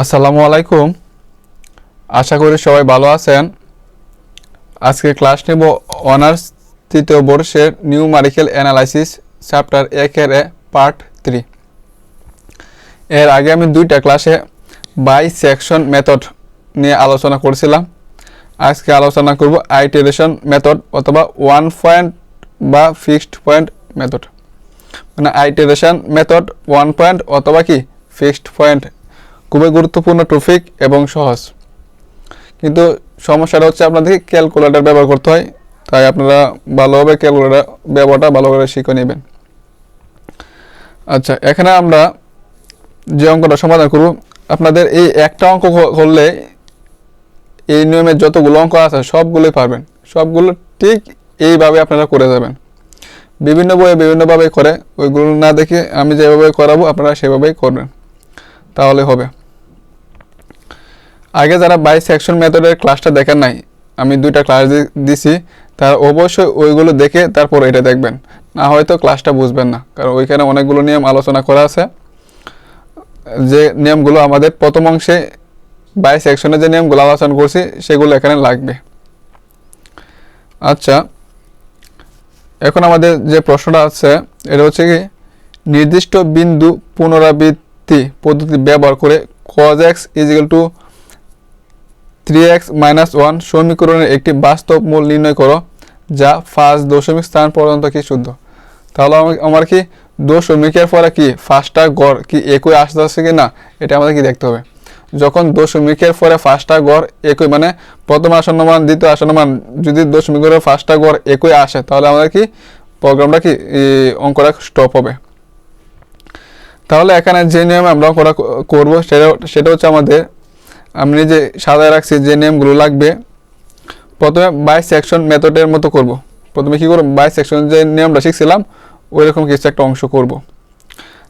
আসসালামু আলাইকুম। আশা করি সবাই ভালো আছেন। আজকে ক্লাস নেব অনার্স তৃতীয় বর্ষের নিউ নিউমারিক্যাল অ্যানালাইসিস, চ্যাপ্টার একের এ, পার্ট থ্রি। এর আগে আমি দুইটা ক্লাসে বাই সেকশন মেথড নিয়ে আলোচনা করছিলাম। আজকে আলোচনা করব আইটেরেশন মেথড অথবা ওয়ান পয়েন্ট বা ফিক্সড পয়েন্ট মেথড। মানে আইটেরেশন মেথড, ওয়ান পয়েন্ট অথবা কি, ফিক্সড পয়েন্ট খুবই গুরুত্বপূর্ণ টপিক এবং সহজ। কিন্তু সমস্যাটা হচ্ছে আপনাদেরকে ক্যালকুলেটর ব্যবহার করতে হয়, তাই আপনারা ভালোভাবে ক্যালকুলেটর ব্যবহারটা ভালো করে শিখে নেবেন। আচ্ছা এখানে আমরা যে অঙ্কটা সমাধান করব, আপনাদের এই একটা অঙ্ক করলে এই নিয়মের যতগুলো অঙ্ক আছে সবগুলোই পারবেন। সবগুলো ঠিক এইভাবে আপনারা করে যাবেন। বিভিন্ন বইয়ে বিভিন্নভাবে করে, ওইগুলো না দেখে আমি যেভাবে করাবো, আপনারা সেভাবেই করবেন। তাহলে হবে। আগে যারা বাই সেকশন মেথডের ক্লাসটা দেখেন নাই, আমি দুইটা ক্লাস দিছি, তারা অবশ্যই ওইগুলো দেখে তারপর এটা দেখবেন। না হয়তো ক্লাসটা বুঝবেন না, কারণ ওইখানে অনেকগুলো নিয়ম আলোচনা করা আছে। যে নিয়মগুলো আমাদের প্রথম অংশে বাই সেকশনে যে নিয়মগুলো আলোচনা করছি, সেগুলো এখানে লাগবে। আচ্ছা এখন আমাদের যে প্রশ্নটা আছে, এটা হচ্ছে কি, নির্দিষ্ট বিন্দু পুনরাবৃত্তি পদ্ধতি ব্যবহার করে cos x is equal to three x minus one সমীকরণের একটি বাস্তব মূল নির্ণয় করো, যা ফার্স্ট দশমিক স্থান পর্যন্ত কি শুদ্ধ? তাহলে আমা- আমার কি দশমিকের পরে কি ফার্স্টটা গড় কি একই আসতেছে কি না এটা আমাদের কি দেখতে হবে? যখন দশমিকের পরে ফার্স্টটা গড় একই মানে প্রথম আসন্ন মান, দ্বিতীয় আসন্ন মান, যদি দশমিকের ফার্স্টটা গড় একই আসে, তাহলে আমাদের কি প্রোগ্রামটা কি অঙ্কটা স্টপ হবে। তাহলে এখানে যে নিয়মে আমরা করা করব, সেটা সেটা হচ্ছে আমাদের আমি যে সাদায় রাখছি যে নিয়মগুলো লাগবে, প্রথমে বাই সেকশন মেথডের মতো করব। প্রথমে কী করব? বাই সেকশন যে নিয়মটা শিখছিলাম ওই রকম কিছু একটা অংশ করব।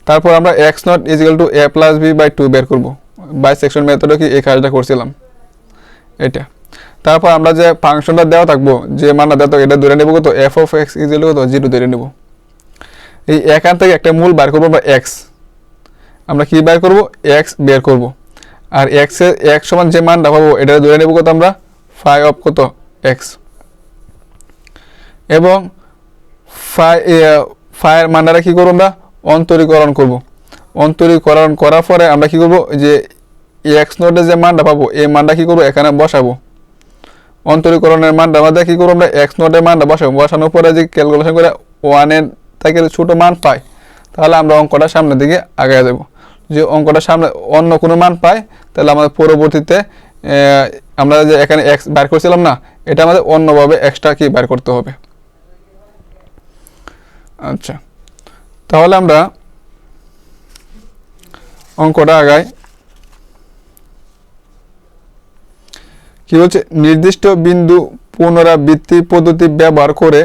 তারপর আমরা x not is equal to a plus b by two বের করব। বাই সেকশন মেথডে কি এই কাজটা করছিলাম? এটা। তারপর আমরা যে ফাংশনটা দেওয়া থাকব, যে মানটা দেওয়া এটা ধরে নেব কত? F of x is equal কত জিরো ধরে নেব। এই এখান থেকে একটা মূল বার করব আমরা এক্স আমরা কি বের করব? এক্স বের করব। আর এক্সের এক সমান যে মানটা পাবো এটা ধরে নেব কত আমরা? ফাই অফ কত? এক্স এবং ফাই ফায়ের মানটা কী করব আমরা? অন্তরীকরণ করব। অন্তরীকরণ করার পরে আমরা কি করব? যে এক্স নোটে যে মানটা পাবো, এই মানটা কী করব? এখানে বসাবো। অন্তরীকরণের মানটা আমাদের কি করব আমরা? এক্স নোটের মানটা বসাবো। বসানোর পরে যে ক্যালকুলেশন করে ওয়ানের থেকে ছোটো মান পাই, তাহলে আমরা অঙ্কটা সামনের দিকে আগায় দেবো যে অঙ্কটা সামনে অন্য কোনো মান পায়, তাহলে আমাদের পরবর্তীতে আমরা যে এখানে এক্স বার করছিলাম না, এটা আমাদের অন্যভাবে এক্সট্রা কি বার করতে হবে। আচ্ছা তাহলে আমরা অঙ্কটা আগাই। কি বলছে? নির্দিষ্ট বিন্দু পুনরাবৃত্তি পদ্ধতি ব্যবহার করে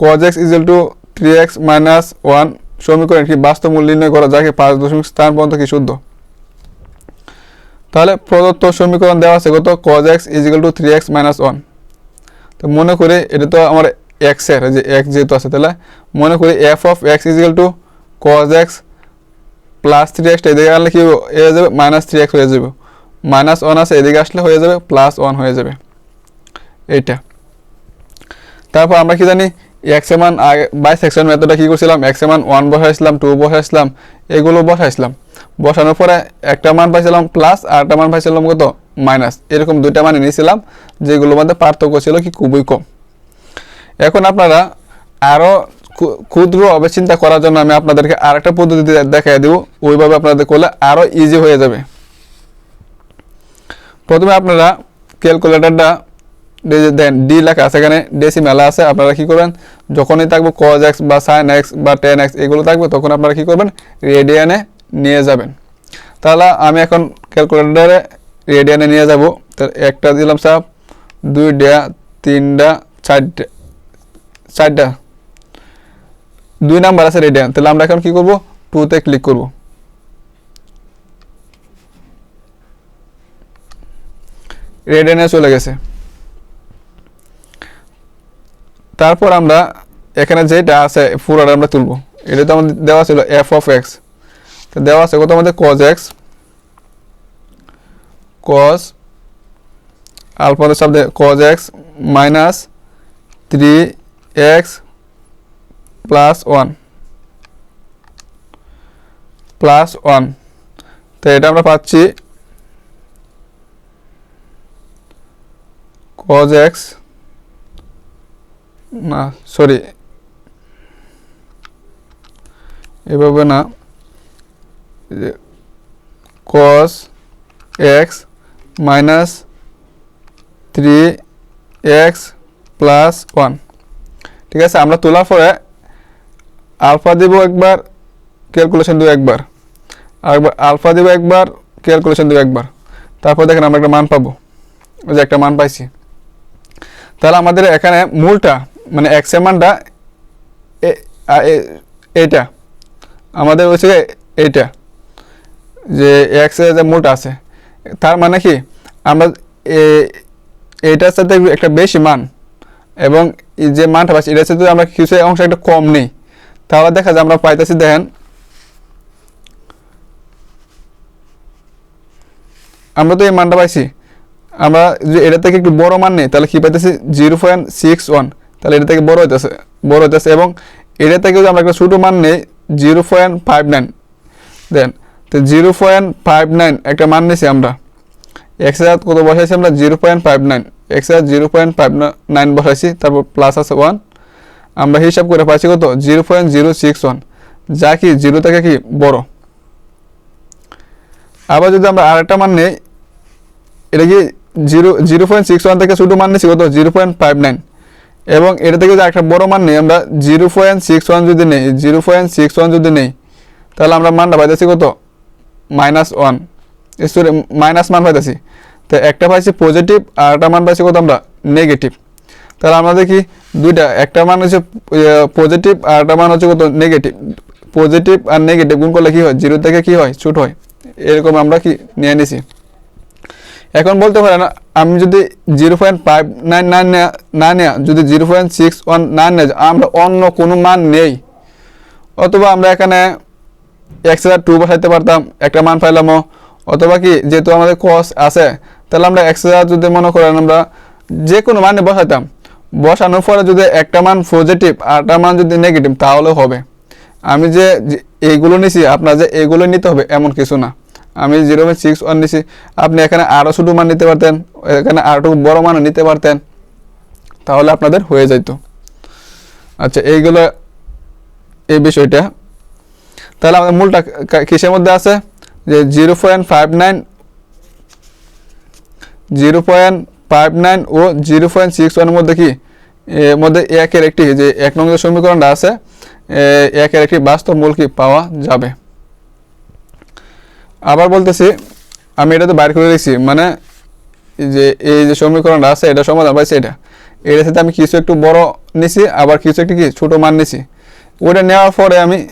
cos x is to three x minus one সমীকরণ একটি বাস্তব মূল নির্ণয় করা যাকে পাঁচ দশমিক স্থান পর্যন্ত কি শুদ্ধ? তাহলে প্রদত্ত সমীকরণ দেওয়া আছে কত? cos x is to three x minus one তো মনে করি এটা তো আমার এক্সের যে এক্স যেহেতু আছে, তাহলে মনে করি f of x is to cos x plus three extra এদিকে আনলে কি হয়ে যাবে? মাইনাস থ্রি এক্স হয়ে যাবে। মাইনাস ওয়ান আছে, এদিকে আসলে হয়ে যাবে প্লাস ওয়ান হয়ে যাবে। এইটা। তারপর আমরা কি জানি? এক্স এ মান আগে বাই সেকশন মেথডটা কী করছিলাম? এক্স এ মান ওয়ান বসাইছিলাম টু বসাইছিলাম, এগুলো বসাইছিলাম। বসানোর পরে একটা মান পাইছিলাম প্লাস আর একটা মান পাইছিলাম কত? মাইনাস এরকম দুইটা মান নিয়েছিলাম, যেগুলোর মধ্যে পার্থক্য ছিল কি খুবই কম। এখন আপনারা আরও ক্ষুদ্রভাবে চিন্তা করার জন্য আমি আপনাদেরকে আরেকটা পদ্ধতি দেখাই দেবো। ওইভাবে আপনাদের করলে আরও ইজি হয়ে যাবে। প্রথমে আপনারা ক্যালকুলেটরটা দেন, ডি লেখা আছে এখানে ডেসিমেলা আছে, আপনারা কি করবেন? যখনই থাকবে কজ এক্স বা সাইন এক্স বা টেন এক্স এগুলো থাকবে, তখন আপনারা কি করবেন? রেডিয়ানে নিয়ে যাবেন। তাহলে আমি এখন ক্যালকুলেটরে রেডিয়ানে নিয়ে যাব। তো একটা দিলাম সাপ দুইটা তিনটা চারটা চারটা দুই নাম্বার আছে রেডিয়ান তাহলে আমরা এখন কি করব? টুতে ক্লিক করব। রেডিয়ানে চলে গেছে। তারপর আমরা এখানে যেটা আছে, পুরোটা আমরা তুলবো। এটা তো আমাদের দেওয়া ছিল এফ অফ এক্স তো দেওয়া আছে কত? আমাদের কজ এক্স কস আলফাদের শব্দে cos x minus three x plus one plus one তো এটা আমরা পাচ্ছি কজ এক্স না সরি এভাবে না cos x minus three x plus one ঠিক আছে, আমরা তোলার পরে আলফা দিব একবার ক্যালকুলেশন দেবো একবার। আর আলফা দেবো একবার ক্যালকুলেশন দেবো একবার। তারপর দেখেন আমরা একটা মান পাবো। ওই যে একটা মান পাইছি। তাহলে আমাদের এখানে মূলটা মানে এক্সের মানটা এ- আ- এ- এইটা। আমাদের হচ্ছে এইটা, যে এক্সের যে মূলটা আছে। তার মানে কি? আমরা এইটার সাথে একটা বেশি মান, এবং যে মানটা পাচ্ছি, এটার সাথে আমরা কিছু অংশ একটা কম নেই, তাহলে দেখা যায় আমরা পাইতেছি দেখেন, আমরা তো এই মানটা পাইছি। আমরা যদি এটা থেকে একটু বড় মান নেই, তাহলে কি পাইতেছি? জিরো পয়েন্ট সিক্স ওয়ান তাহলে এটা থেকে বড় হইতেছে বড় হইতেছে এবং এটা থেকে যদি আমরা একটা ছোটো মান নেই zero point five nine then, তো জিরো পয়েন্ট ফাইভ নাইন একটা মান নিয়েছি আমরা। এক্স হাজার কত বসাইছি আমরা? Zero point five nine x হাজার জিরো পয়েন্ট ফাইভ নাইন বসাইছি, তারপর প্লাস আছে ওয়ান আমরা হিসাব করে পাইছি কত? Zero point zero six one যা কি জিরো থেকে কি, বড়। আবার যদি আমরা আরেকটা মান নেই, এটা কি zero zero point six one থেকে শুধু মান নিয়েছি কত? জিরো পয়েন্ট ফাইভ নাইন এবং এটা থেকে যদি একটা বড় মান নেই, আমরা জিরো পয়েন্ট সিক্স ওয়ান যদি নেই জিরো পয়েন্ট সিক্স ওয়ান যদি নেই, তাহলে আমরা মানটা পাইতেছি কত? মাইনাস ওয়ান সরি মাইনাস মান পাইতেছি। তো একটা পাইছি পজিটিভ আর একটা মান পাইছি কত আমরা? নেগেটিভ তাহলে আমাদের কি দুইটা, একটা মান হচ্ছে পজিটিভ আর একটা মান হচ্ছে কত? নেগেটিভ পজিটিভ আর নেগেটিভ গুণ করলে কী হয়? জিরো থেকে কী হয়? ছোট হয়। এরকম আমরা কি নিয়ে নিছি। এখন বলতে পারেন, আমি যদি zero point five nine nine না নেওয়া যদি জিরো পয়েন্ট সিক্স ওয়ান না নেয়, আমরা অন্য কোনো মান নেই। অথবা আমরা এখানে এক্স হাজার টু বসাইতে পারতাম, একটা মান পাইলামও অথবা কি, যেহেতু আমাদের কস আছে, তাহলে আমরা এক্স হাজার যদি মনে করেন আমরা যে কোনো মানে বসাইতাম। বসানোর পরে যদি একটা মান পজিটিভ আর একটা মান যদি নেগেটিভ তাহলেও হবে। আমি যে এইগুলো নিছি, আপনার যে এইগুলো নিতে হবে, এমন কিছু না। আমি জিরো পয়েন্ট সিক্স ওয়ান নিছি আপনি এখানে আরও ছোটো মান নিতে পারতেন, এখানে আরও বড় মানও নিতে পারতেন, তাহলে আপনাদের হয়ে যাইতো। আচ্ছা এইগুলো, এই বিষয়টা। তাহলে আমাদের মূলটা কিসের মধ্যে আছে? যে zero point five nine zero point five nine ও জিরো পয়েন্ট সিক্স ওয়ানের মধ্যে কি? এর মধ্যে একের একটি, যে এক নং যে সমীকরণটা আছে একের একটি বাস্তব মূল কি পাওয়া যাবে? আবার বলতেছি, আমি এটা তো বাইর করে রেখেছি মানে যে, এই যে সমীকরণটা আছে, এটা সমাধান পাইছি এটা। এটার সাথে আমি কিছু একটু বড় নিছি, আবার কিছু একটু কি, ছোটো মান নিছি। ওটা নেওয়ার পরে আমি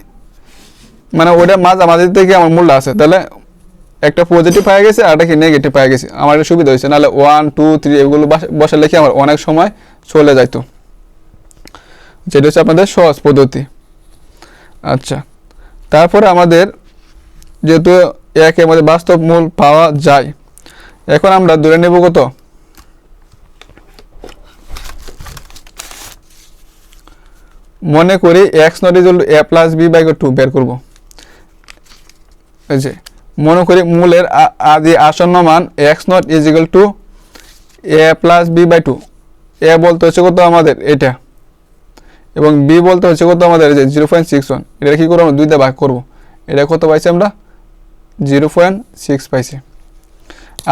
মানে ওটা মাঝামাঝি থেকে আমার মূল্য আছে। তাহলে একটা পজিটিভ পাওয়া গেছে আর একটা কি নেগেটিভ পাওয়া গেছে। আমার একটা সুবিধা হয়েছে, নাহলে ওয়ান টু থ্রি এগুলো বাস- লেখে আমার অনেক সময় চলে যাইতো। যেটা হচ্ছে আপনাদের সহজ পদ্ধতি। আচ্ছা তারপরে আমাদের যেহেতু একের মধ্যে বাস্তব মূল পাওয়া যায়। এখন আমরা ধরে নেব কত? মনে করি x not is a plus b by two বের করব। যে, মনে করি মূলের আদি আসন্ন মান x not is equal to a plus b by two এ বলতে হচ্ছে কত আমাদের? এটা। এবং বি বলতে হচ্ছে কত আমাদের? যে জিরো পয়েন্ট সিক্স ওয়ান এটা কী করব? আমরা দুইটা ভাগ করব। এটা কত পাইছি আমরা? জিরো পয়েন্ট সিক্স পাইছি।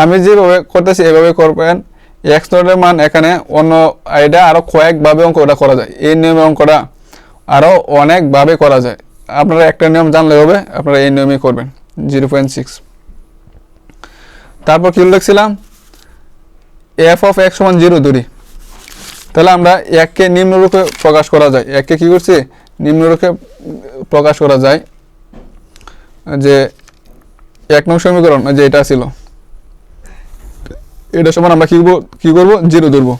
আমি যেভাবে করতেছি, এভাবে করবেন এক্স নটের মান এখানে অন্য এটা আরও কয়েকভাবে অঙ্কটা করা যায়। এই নিয়মে অঙ্কটা আরও অনেকভাবে করা যায়। আপনারা একটা নিয়ম জানলে হবে, আপনারা এই নিয়মেই করবেন। Zero point six. তারপর কী লিখছিলাম? এফ অফ এক্স সমান জিরো ধরি তাহলে আমরা এককে নিম্নরূপে প্রকাশ করা যায়। এককে কী করছি? নিম্নরূপে প্রকাশ করা যায় যে এক নং সমীকরণ যে এটা ছিল। এটা সমান আমরা কী করব? কী করব? জিরো ধরবো।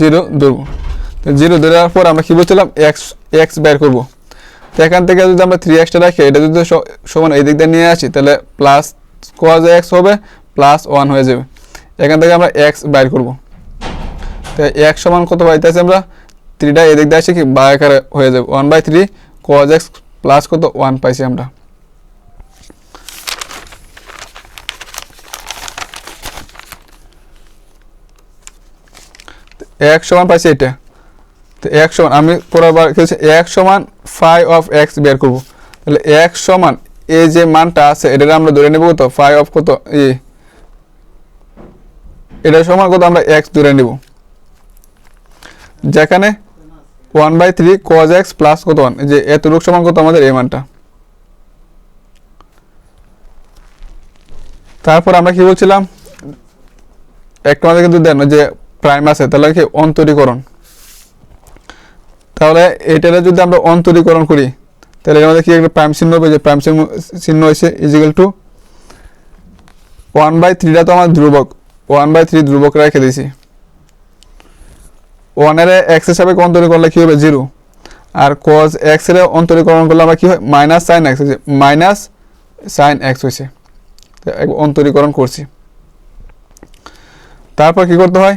জিরো ধরবো। তো জিরো ধরার পর আমরা কী বলছিলাম? এক্স এক্স বের করব। তো এখান থেকে যদি আমরা থ্রি এক্সটা রাখি, এটা যদি সমান এই দিক দিয়ে নিয়ে আসি, তাহলে প্লাস কোয়াজ এক্স হবে প্লাস ওয়ান হয়ে যাবে। এখান থেকে আমরা এক্স বাইর করব। তো এক্স সমান কত পাইতেছি আমরা? থ্রিটা এদিক দিয়ে আসি কি? বা আকারে হয়ে যাবে। One by three cos x plus কত? ওয়ান পাইছি আমরা। এক সমান পাইছি এটা তো এক সমান, আমি পরেরবার খেলছি এক সমান ফাইভ অফ এক্স বের করব। তাহলে এক সমান এই যে মানটা আছে এটা আমরা ধরে নেব কত? ফাইভ অফ কত? ই এটার সমান কত? আমরা এক্স ধরে নেব। যেখানে one by three cos x plus কত? ওয়ান যে এতটুকু সমান কত আমাদের? এই মানটা। তারপর আমরা কি বলছিলাম? একটা আমাদের কিন্তু দেন যে প্রাইম আছে, তাহলে কি অন্তরীকরণ? তাহলে এটারে যদি আমরা অন্তরীকরণ করি, তাহলে এর মধ্যে কি একটা প্রাইম চিহ্ন হবে যে প্রাইম চিহ্ন চিহ্ন হয়েছে ইজিক্যাল টু ওয়ান বাই থ্রিটা তো আমার ধ্রুবক। ওয়ান বাই থ্রি ধ্রুবক রেখে দিয়েছি। ওয়ানের এক্স হিসাবে অন্তরীকরণ কী হবে? জিরো আর কজ এক্সের অন্তরীকরণ করলে আমরা কী হয়? মাইনাস সাইন এক্স হয়েছে মাইনাস সাইন এক্স হয়েছে অন্তরীকরণ করছি। তারপর কি করতে হয়?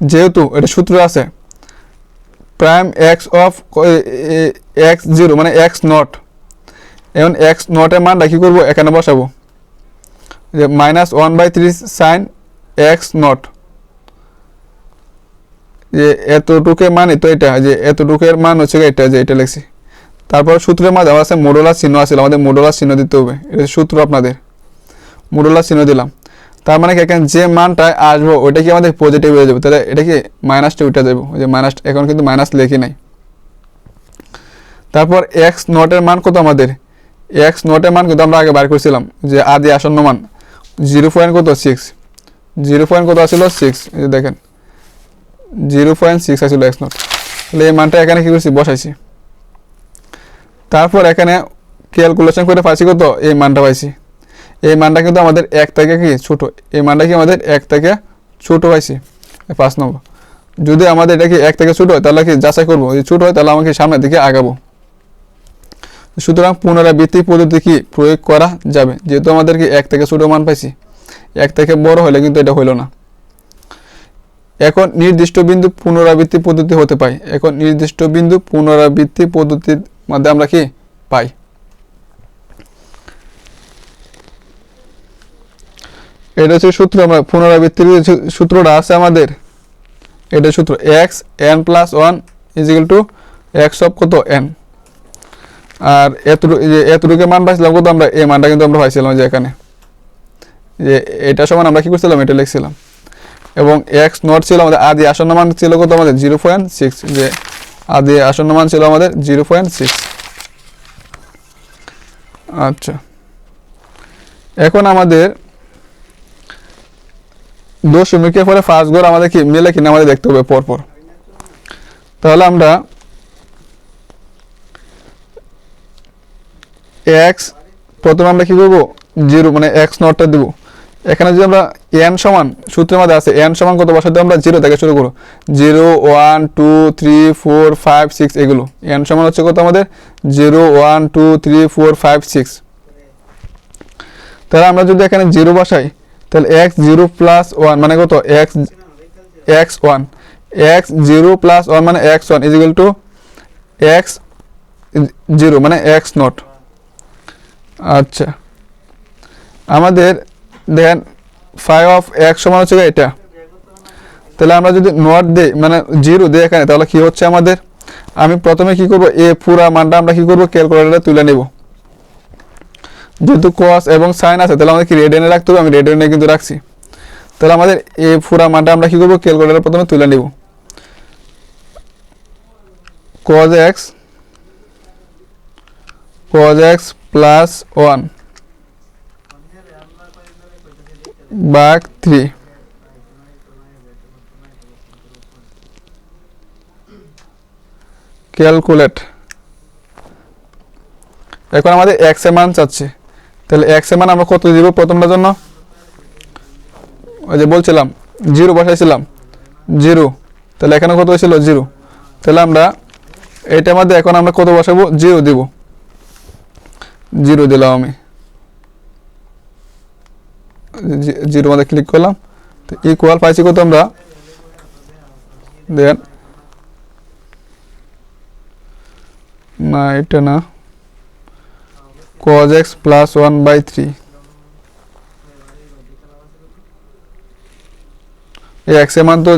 যেহেতু এটা সূত্র আছে prime x of x zero মানে এক্স নট এখন এক্স নটের মানটা কী করব, এখানে বসাবো। যে minus one by three sine x not যে এতটুকের মানে তো এটা, যে এতটুকের মান হচ্ছে এটা, যে এটা লিখছি। তারপর সূত্রের মাঝে আমার আছে মোডোলার চিহ্ন আছে, আমাদের মোডোলার চিহ্ন দিতে হবে। এটা সূত্র আপনাদের। মোডোলার চিহ্ন দিলাম। তার মানে এখানে যে মানটা আসব, ওইটা কি আমাদের পজিটিভ হয়ে যাবে? তাহলে এটা কি মাইনাসটা উঠে যাবে? ওই যে মাইনাস এখন কিন্তু মাইনাস লেখি নাই। তারপর এক্স নটের মান কত আমাদের? এক্স নটের মান কিন্তু আমরা আগে বার করছিলাম, যে আদি আসন্ন মান। জিরো পয়েন্ট কত? সিক্স জিরো পয়েন্ট কত আসছিল সিক্স দেখেন জিরো পয়েন্ট সিক্স আসছিল এক্স নট তাহলে এই মানটা এখানে কী করছি? বসাইছি। তারপর এখানে ক্যালকুলেশন করে পাইছি কত? এই মানটা পাইছি। এই মানটা কিন্তু আমাদের এক থেকে কি ছোট? এই মানটা কি আমাদের এক থেকে ছোট এই পাঁচ নম্বর। যদি আমাদের এটা কি এক থেকে ছোট হয়, তাহলে কি যাচাই করব? যদি ছোট হয়, তাহলে আমাকে সামনের দিকে আগাবো। সুতরাং পুনরাবৃত্তি পদ্ধতি কি প্রয়োগ করা যাবে? যেহেতু আমাদের কি এক থেকে ছোট মান পাইছি, এক থেকে বড় হলে কিন্তু এটা হইল না। এখন নির্দিষ্ট বিন্দু পুনরাবৃত্তি পদ্ধতি হতে পাই এখন নির্দিষ্ট বিন্দু পুনরাবৃত্তি পদ্ধতির মধ্যে আমরা কি পাই? এটা হচ্ছে সূত্র, আমরা পুনরাবৃত্তির সূত্রটা আছে আমাদের, এটা সূত্র x n plus one is equal to x of কত? এন আর এতটুকু যে এতটুকু মান পাইছিলাম কত আমরা? এই মানটা কিন্তু আমরা পাইছিলাম যে এখানে। যে এটা সমান আমরা কি করছিলাম? এটা লিখছিলাম। এবং এক্স নট ছিল আমাদের আদি আসন্ন মান ছিল কত আমাদের? জিরো পয়েন্ট সিক্স যে আদি আসন্ন মান ছিল আমাদের জিরো পয়েন্ট সিক্স আচ্ছা। এখন আমাদের দশমিকের পরে ফার্স্ট ঘর আমাদের কি মিলে কিনা আমাদের দেখতে হবে পরপর। তাহলে আমরা এক্স প্রথমে আমরা কি করব? জিরো মানে এক্স নটটা দিব। এখানে যদি আমরা এন সমান, সূত্রের মধ্যে আছে এন সমান কত? বসাতে আমরা জিরো থেকে শুরু করব। Zero one two three four five six এগুলো। এন সমান হচ্ছে কত আমাদের? Zero one two three four five six তাহলে আমরা যদি এখানে জিরো বসাই তাহলে এক্স জিরো প্লাস ওয়ান মানে কত? X x one x zero plus one মানে x one is equal to x zero মানে এক্স নট আচ্ছা। আমাদের দেখেন ফাইভ অফ এক্স সমান হচ্ছে এটা। তাহলে আমরা যদি নট দিই মানে জিরো দিই এখানে, তাহলে কি হচ্ছে আমাদের? আমি প্রথমে কি করব? এ পুরা মানটা আমরা কি করব? ক্যালকুলেটারে তুলে নেব। যেহেতু কস এবং সাইন আছে, তাহলে আমাদের কি রেড এনে রাখতে হবে, আমি রেড কিন্তু রাখছি। তাহলে আমাদের এ পুরা মানটা আমরা কি করব? ক্যালকুলেটারে প্রথমে তুলে নেব। cos x cos x plus one by three calculate এখন আমাদের এক্সের মান চাচ্ছে। তাহলে এক্স মান আমরা কত দিব প্রথমটার জন্য? ওই যে বলছিলাম, জিরো বসাইছিলাম, জিরো। তাহলে এখানে কত হয়েছিল? জিরো। তাহলে আমরা এইটার মধ্যে এখন আমরা কত বসাবো? জিরো দিব। জিরো দিলাম আমি। জিরো মধ্যে ক্লিক করলাম। তো ইকুয়াল পাইছি কত আমরা? দেন। না, এটা না। Cos x plus one by three এই এক্সের মান তো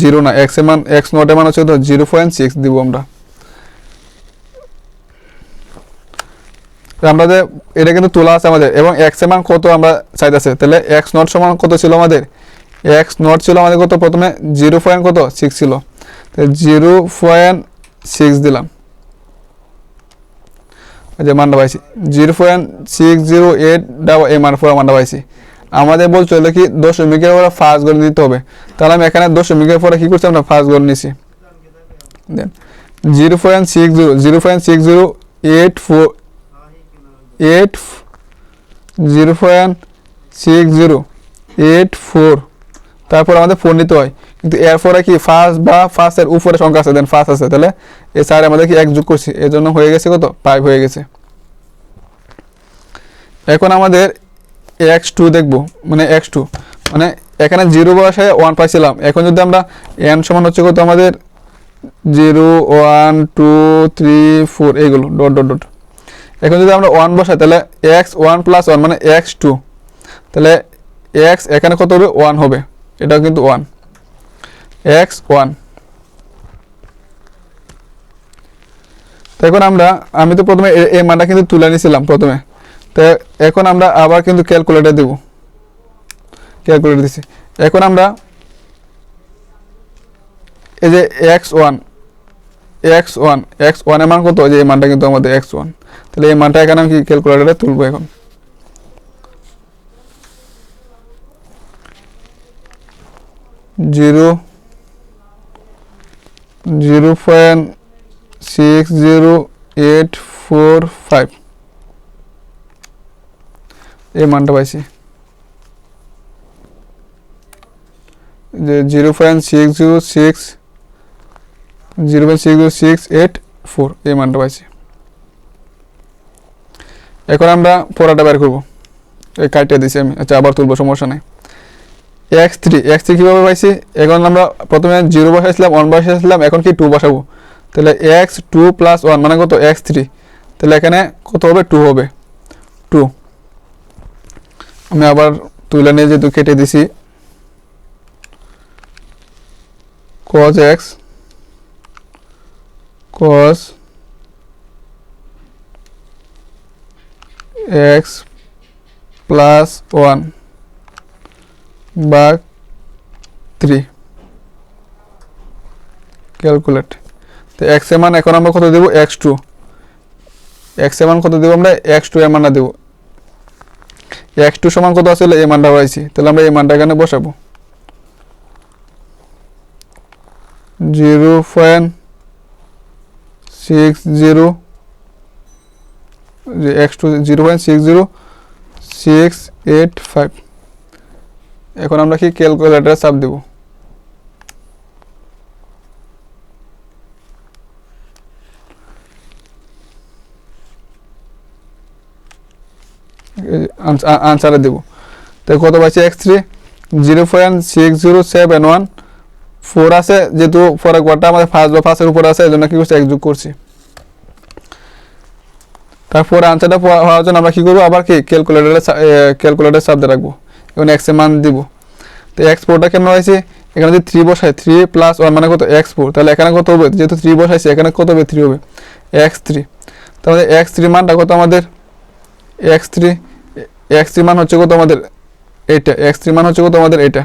জিরো না এক্সের মান এক্স নট এর মান হচ্ছে তো জিরো পয়েন্ট সিক্স দিব আমরা। তো আমাদের এটা কিন্তু তোলা আছে আমাদের, এবং এক্সের মান কত আমরা চাইতেছে? তাহলে এক্স নট সমান কত ছিল আমাদের? এক্স নট ছিল আমাদের কত? প্রথমে জিরো পয়েন্ট কত? সিক্স ছিল। জিরো পয়েন্ট সিক্স দিলাম। যে মানটা পাইছি zero point six zero eight double এই মান পুরো মানটা পাইছি আমাদের বলছে হলো কি দশমিকের পরে ফার্স্ট গড় দিতে হবে। তাহলে আমি এখানে দশমিকের পরে কী করছি আমরা? ফার্স্ট গড় নিছি। Then, zero point six zero zero point six zero eight four, eight zero point six zero, eight four. তারপর আমাদের ফোর নিতে হয়। কিন্তু এরপরে কি ফার্স্ট বা ফার্স্টের উপরে সংখ্যা আছে দেন ফার্স্ট আছে, তাহলে এই সাইড আমাদের কি এক যোগ করছি এর জন্য হয়ে গেছে কত? ফাইভ হয়ে গেছে। এখন আমাদের এক্স টু দেখব মানে এক্স টু মানে এখানে জিরো বসায় ওয়ান পাইছিলাম, এখন যদি আমরা এন সমান হচ্ছে কত আমাদের? Zero one two three four এইগুলো ডট ডট ডট এখন যদি আমরা ওয়ান বসাই, তাহলে এক্স ওয়ান প্লাস ওয়ান মানে এক্স টু তাহলে এক্স এখানে কত হবে? ওয়ান হবে, এটাও কিন্তু ওয়ান এক্স ওয়ান এখন আমরা, আমি তো প্রথমে এই মানটা কিন্তু তুলে নিয়েছিলাম প্রথমে। তো এখন আমরা আবার কিন্তু ক্যালকুলেটর দেব। ক্যালকুলেটর দিছি। এখন আমরা এই যে x one x one x ওয়ানের মান কত? যে এই মানটা কিন্তু আমাদের এক্স ওয়ান তাহলে এই মানটা এখানে আমি কি ক্যালকুলেটরে তুলবো এখন? Zero zero point six zero eight four five. এই মানটা পাইছি। যে zero point six zero six, zero point six zero six eight four, এই মানটা পাইছি। এখন আমরা পড়াটা বের করব। এই কার্ডটা দিছি আমি। আচ্ছা আবার তুলবো, সমস্যা নেই। এক্স থ্রি এক্স থ্রি কীভাবে পাইছি? এখন আমরা প্রথমে জিরো বসাইছিলাম ওয়ান বসাইছিলাম এখন কি টু বসাবো? তাহলে এক্স টু প্লাস ওয়ান মানে কত? এক্স থ্রি তাহলে এখানে কত হবে? টু হবে। টু আমি আবার তুলে নিয়ে যেহেতু কেটে দিছি। Cos x cos x plus one by 3 calculate তো x এর মান এখন আমরা কত দেব? x2 x এর মান কত দেব আমরা? x2 এর মানটা দেব। x2 সমান কত আছে? এই মানটা পাইছি। তাহলে আমরা এই মানটা এখানে বসাবো। Zero point six zero x two zero point six zero six eight five এখন আমরা কি ক্যালকুলেটারে চাপ দেব? আনসারে দেব। তো কত পাইছে x three zero point six zero seven one four আছে, যেহেতু ফোর একবারটা আমাদের ফার্স্ট বা ফার্স্টের উপরে আছে এই জন্য কি করছি? এক যোগ করছি। তারপর আনসারটা হওয়ার জন্য আমরা কি করব? আবার কি ক্যালকুলেটারে ক্যালকুলেটার সাবজে রাখব। এখন এক্সের মান দিব। তো এক্স ফোরটা কেমন হয়েছে? এখানে যদি থ্রি বসায় থ্রি প্লাস ওয়ান মানে কত? এক্স ফোর তাহলে এখানে কত হবে? যেহেতু থ্রি বসাইছে, এখানে কত হবে? থ্রি হবে। এক্স থ্রি তাহলে এক্স থ্রি মানটা কত আমাদের? এক্স থ্রি এক্স থ্রি মান হচ্ছে কত আমাদের? এইটা। এক্স থ্রি মান হচ্ছে কত আমাদের? এটা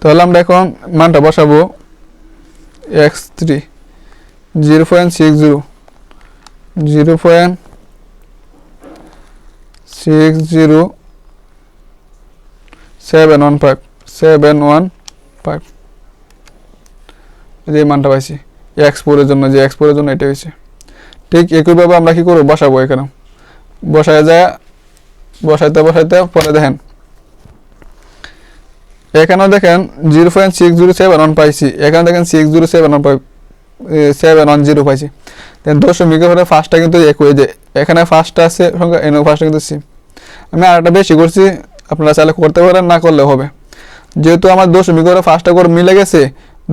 তাহলে আমরা এখন মানটা বসাবো। X three zero point six zero zero point six zero seven one five seven one five যে মানটা পাইছি। এক্সপোরের জন্য, যে এক্সপোরের জন্য এটা হয়েছে। ঠিক একইভাবে আমরা কি করব? বসাবো এখানে। বসায় যায়, বসাইতে বসাইতে, পরে দেখেন। এখানেও দেখেন zero point six zero seven one পাইছি। এখানে দেখেন six zero seven one seven one zero পাইছি। দেন দশমিকের পরে ফার্স্টটা কিন্তু একই। যে, এখানে ফার্স্টটা আছে, সংখ্যা ফার্স্টটা কিন্তু সি আমি আরেকটা বেশি করছি আপনারা চাইলে করতে পারেন, না করলে হবে। যেহেতু আমার দশমিক করে ফার্স্টটা করে মিলে গেছে,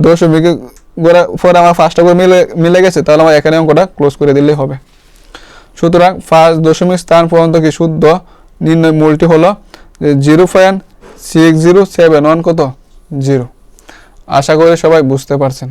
দশমিক করে পরে আমার ফার্স্টটা করে মিলে মিলে গেছে, তাহলে আমার এখানে অঙ্কটা ক্লোজ করে দিলেই হবে। সুতরাং ফার্স্ট দশমিক স্থান পর্যন্ত কি শুদ্ধ? নির্ণয় মূলটি হলো zero point six zero seven one কত? জিরো। আশা করি সবাই বুঝতে পারছেন।